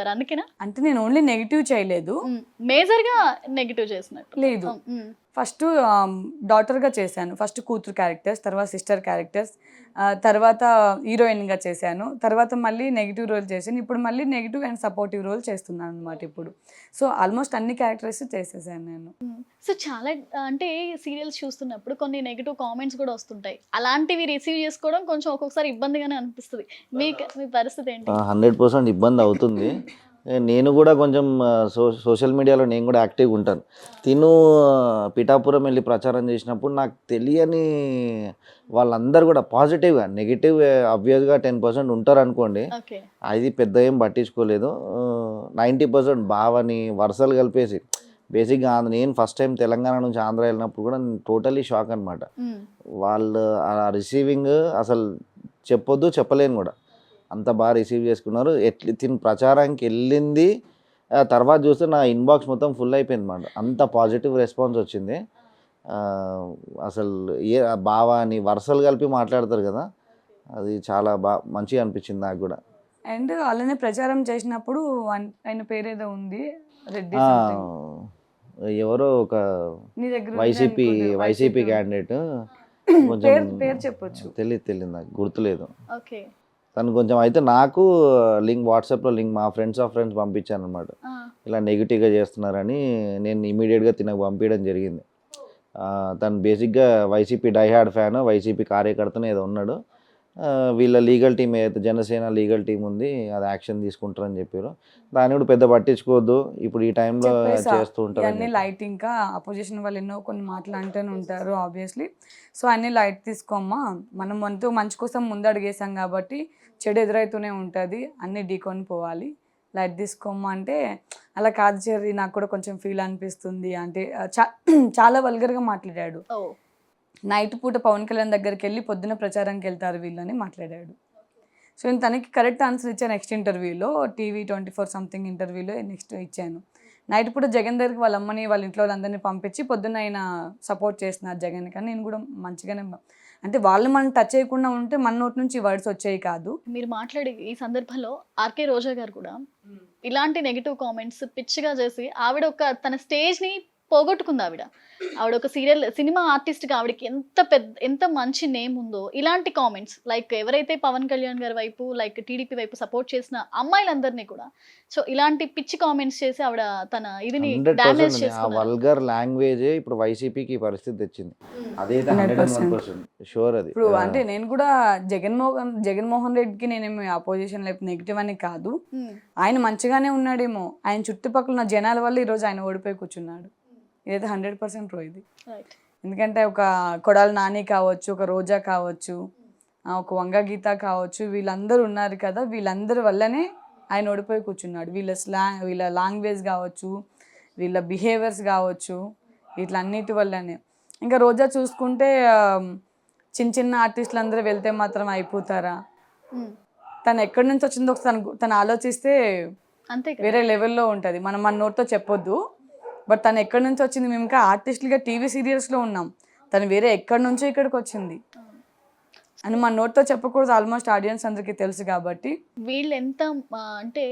అందుకేనా? అంటే నేను ఓన్లీ నెగిటివ్ చేయలేదు. మేజర్గా నెగిటివ్ చేసినట్టు. లేదు. ఫస్ట్ డాటర్గా చేశాను. ఫస్ట్ కూతురు క్యారెక్టర్స్ తర్వాత సిస్టర్ క్యారెక్టర్స్ తర్వాత హీరోయిన్గా చేశాను. తర్వాత మళ్ళీ నెగిటివ్ రోల్ చేశాను. ఇప్పుడు మళ్ళీ నెగిటివ్ అండ్ సపోర్టివ్ రోల్ చేస్తున్నాను అనమాట ఇప్పుడు. సో ఆల్మోస్ట్ అన్ని క్యారెక్టర్స్ చేసేసాను నేను. సో చాలా అంటే సీరియల్స్ చూస్తున్నప్పుడు కొన్ని నెగిటివ్ కామెంట్స్ కూడా వస్తుంటాయి. అలాంటివి రిసీవ్ చేసుకోవడం కొంచెం ఒక్కొక్కసారి ఇబ్బందిగానే అనిపిస్తుంది. మీకు మీ పరిస్థితి ఏంటి? హండ్రెడ్ పర్సెంట్ ఇబ్బంది అవుతుంది. నేను కూడా కొంచెం సో సోషల్ మీడియాలో నేను కూడా యాక్టివ్గా ఉంటాను. తిను పిఠాపురం వెళ్ళి ప్రచారం చేసినప్పుడు నాకు తెలియని వాళ్ళందరూ కూడా పాజిటివ్గా నెగిటివ్ అబ్వియస్గా టెన్ పర్సెంట్ ఉంటారు అనుకోండి ఓకే. అది పెద్ద ఏం పట్టించుకోలేదు. నైంటీ పర్సెంట్ బావని వరుసలు కలిపేసి బేసిక్గా ఆంధ్ర నేను ఫస్ట్ టైం తెలంగాణ నుంచి ఆంధ్ర వెళ్ళినప్పుడు కూడా టోటలీ షాక్ అనమాట వాళ్ళు ఆ రిసీవింగ్ అసలు చెప్పొద్దు చెప్పలేను కూడా. అంత బాగా రిసీవ్ చేసుకున్నారు. ఎట్లి తిని ప్రచారానికి వెళ్ళింది. ఆ తర్వాత చూస్తే నా ఇన్బాక్స్ మొత్తం ఫుల్ అయిపోయింది అనమాట అంత పాజిటివ్ రెస్పాన్స్ వచ్చింది. అసలు ఏ బావా అని వరుసలు కలిపి మాట్లాడతారు కదా అది చాలా బా మంచిగా అనిపించింది నాకు కూడా. అండ్ అలానే ప్రచారం చేసినప్పుడు ఆయన పేరేదో ఉంది. రెడ్డి. ఎవరో ఒక నీ దగ్గర ఉంది వైసీపీ. వైసీపీ. క్యాండిడేట్ పేరు పేరు చెప్పొచ్చు. తెలియదు తెలియదు నాకు గుర్తులేదు. ఓకే. తను కొంచెం అయితే నాకు లింక్ వాట్సాప్లో లింక్ మా ఫ్రెండ్స్ ఆఫ్ ఫ్రెండ్స్ పంపించాను అనమాట ఇలా నెగిటివ్గా చేస్తున్నారని నేను ఇమీడియట్గా తినకు పంపించడం జరిగింది. ఆ, తను బేసిక్గా వైసీపీ డైహార్డ్ ఫ్యాన్ వైసీపీ కార్యకర్తను ఏదో ఉన్నాడు. వీళ్ళ లీగల్ టీం ఏదైతే జనసేన లీగల్ టీం ఉంది అది యాక్షన్ తీసుకుంటారని చెప్పారు. దాన్ని కూడా పెద్ద పట్టించుకోవద్దు. ఇప్పుడు ఈ టైంలో. చేస్తూ ఉంటారు ఇవన్నీ లైట్ ఇంకా అపోజిషన్ వాళ్ళు ఎన్నో కొన్ని మాటలు అంటూనే ఉంటారు ఆబ్వియస్లీ సో అన్ని లైట్ తీసుకోమ్మా. మనం వంతు మంచి కోసం ముందు అడిగేసాం కాబట్టి చెడు ఎదురైతూనే ఉంటుంది. అన్ని ఢీకొని పోవాలి. లైట్ తీసుకోమ్మా అంటే అలా కాదు చెర్రి నాకు కూడా కొంచెం ఫీల్ అనిపిస్తుంది. అంటే చాలా వల్గర్గా మాట్లాడాడు. ఓ. నైట్ పూట పవన్ కళ్యాణ్ దగ్గరికి వెళ్ళి పొద్దున ప్రచారంకి వెళ్తారు వీళ్ళని మాట్లాడాడు. సో నేను తనకి కరెక్ట్ ఆన్సర్ ఇచ్చాను నెక్స్ట్ ఇంటర్వ్యూలో టీవీ ట్వంటీ ఫోర్ సంథింగ్ ఇంటర్వ్యూలో నెక్స్ట్ ఇచ్చాను. నైట్ పూట జగన్ దగ్గరికి వాళ్ళ అమ్మని వాళ్ళ ఇంట్లో వాళ్ళందరినీ పంపించి పొద్దున్న ఆయన సపోర్ట్ చేస్తున్నారు జగన్. కానీ నేను కూడా మంచిగానే అంటే వాళ్ళు మనం టచ్ చేయకుండా ఉంటే మన నోటి నుంచి వర్డ్స్ వచ్చాయి కాదు. మీరు మాట్లాడే ఈ సందర్భంలో ఆర్కే రోజా గారు కూడా ఇలాంటి నెగిటివ్ కామెంట్స్ పిచ్చిగా చేసి ఆవిడ ఒక తన స్టేజ్ని పోగొట్టుకుంది ఆవిడ ఆవిడ ఒక సీరియల్ సినిమా ఆర్టిస్ట్గా ఆవిడకి ఎంత పెద్ద ఎంత మంచి నేమ్ ఉందో ఇలాంటి కామెంట్స్ లైక్ ఎవరైతే పవన్ కళ్యాణ్ గారి వైపు లైక్ టీడీపీ వైపు సపోర్ట్ చేసిన అమ్మాయిలందరినీ కూడా సో ఇలాంటి పిచ్చి కామెంట్స్ చేసి ఆవిడ తన ఇదిని డామేజ్ వల్గర్ లాంగ్వేజ్ ఇప్పుడు వైసీపీకి పరిస్థితి తెచ్చింది. అదైతే hundred and one 100%. Percent. Sure అది. ఇప్పుడు అంటే నేను కూడా జగన్మోహన్ జగన్మోహన్ రెడ్డికి నేనేమి అపోజిషన్ లేకపోతే నెగిటివ్ అని కాదు. ఆయన మంచిగానే ఉన్నాడేమో. ఆయన చుట్టుపక్కల ఉన్న జనాల వల్ల ఈరోజు ఆయన ఓడిపోయి కూర్చున్నాడు. ఇదైతే హండ్రెడ్ పర్సెంట్ ట్రూ ఇది. ఎందుకంటే ఒక కొడాల నాని కావచ్చు ఒక రోజా కావచ్చు ఒక వంగ గీత కావచ్చు వీళ్ళందరూ ఉన్నారు కదా వీళ్ళందరి వల్లనే ఆయన ఓడిపోయి కూర్చున్నాడు. వీళ్ళ స్లా వీళ్ళ లాంగ్వేజ్ కావచ్చు వీళ్ళ బిహేవియర్స్ కావచ్చు వీటిలన్నిటి వల్లనే. ఇంకా రోజా చూసుకుంటే చిన్న చిన్న ఆర్టిస్టులు అందరూ వెళ్తే మాత్రం అయిపోతారా? తను ఎక్కడి నుంచి వచ్చిందో తను తను ఆలోచిస్తే వేరే లెవెల్లో ఉంటుంది. మనం మన నోట్తో చెప్పొద్దు. బట్ తను ఎక్కడి నుంచి వచ్చింది? మేము ఇంకా ఆర్టిస్టులుగా టీవీ సీరియల్స్లో ఉన్నాం. తను వేరే ఎక్కడి నుంచో ఇక్కడికి వచ్చింది. అని మన నోట్తో చెప్పకూడదు. ఆల్మోస్ట్ ఆడియన్స్ అందరికీ తెలుసు కాబట్టి. వీళ్ళు ఎంత అంటే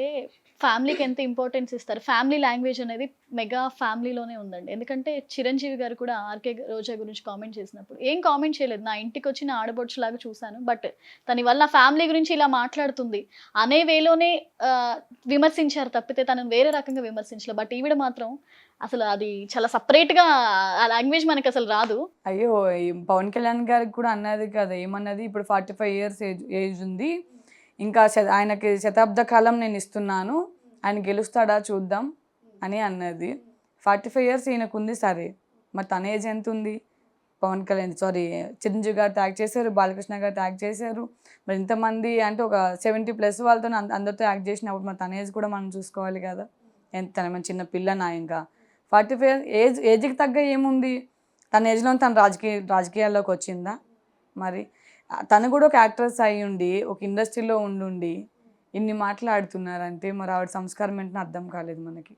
ఫ్యామిలీకి ఎంత ఇంపార్టెన్స్ ఇస్తారు? ఫ్యామిలీ లాంగ్వేజ్ అనేది మెగా ఫ్యామిలీలోనే ఉందండి. ఎందుకంటే చిరంజీవి గారు కూడా ఆర్కే రోజా గురించి కామెంట్ చేసినప్పుడు ఏం కామెంట్ చేయలేదు. నా ఇంటికి వచ్చిన ఆడబొడ్చు లాగా చూశాను. బట్ తన వల్ల ఫ్యామిలీ గురించి ఇలా మాట్లాడుతుంది అనే వేలోనే విమర్శించారు తప్పితే తనను వేరే రకంగా విమర్శించలేదు బట్ ఈవిడ మాత్రం అసలు అది చాలా సపరేట్గా ఆ లాంగ్వేజ్ మనకి అసలు రాదు. అయ్యో పవన్ కళ్యాణ్ గారికి కూడా అన్నది కదా. ఏమన్నది? ఇప్పుడు forty five years age age ఉంది. ఇంకా శ- ఆయనకి శతాబ్ద కాలం నేను ఇస్తున్నాను ఆయన గెలుస్తాడా చూద్దాం అని అన్నది. ఫార్టీ ఫైవ్ ఇయర్స్ ఈయనకు ఉంది సరే మరి తన ఏజ్ ఎంత ఉంది పవన్ కళ్యాణ్ సారీ చిరంజీవి గారు ట్యాగ్ చేశారు బాలకృష్ణ గారు ట్యాగ్ చేశారు. మరి ఇంతమంది అంటే ఒక సెవెంటీ ప్లస్ వాళ్ళతో అంద- అందరితో యాక్ట్ చేసినప్పుడు మరి తన ఏజ్ కూడా మనం చూసుకోవాలి కదా. ఎంత తన చిన్న చిన్న పిల్లనా ఇంకా. ఫార్టీ ఫైవ్ ఏజ్ ఏజ్కి తగ్గ ఏముంది? తన ఏజ్లో తన రాజకీయ రాజకీయాల్లోకి వచ్చిందా? మరి తను కూడా ఒక యాక్ట్రెస్ అయి ఉండి ఒక ఇండస్ట్రీలో ఉండుండి ఇన్ని మాట్లాడుతున్నారంటే మరి ఆవిడ సంస్కారం ఏంటో అర్థం కాలేదు మనకి.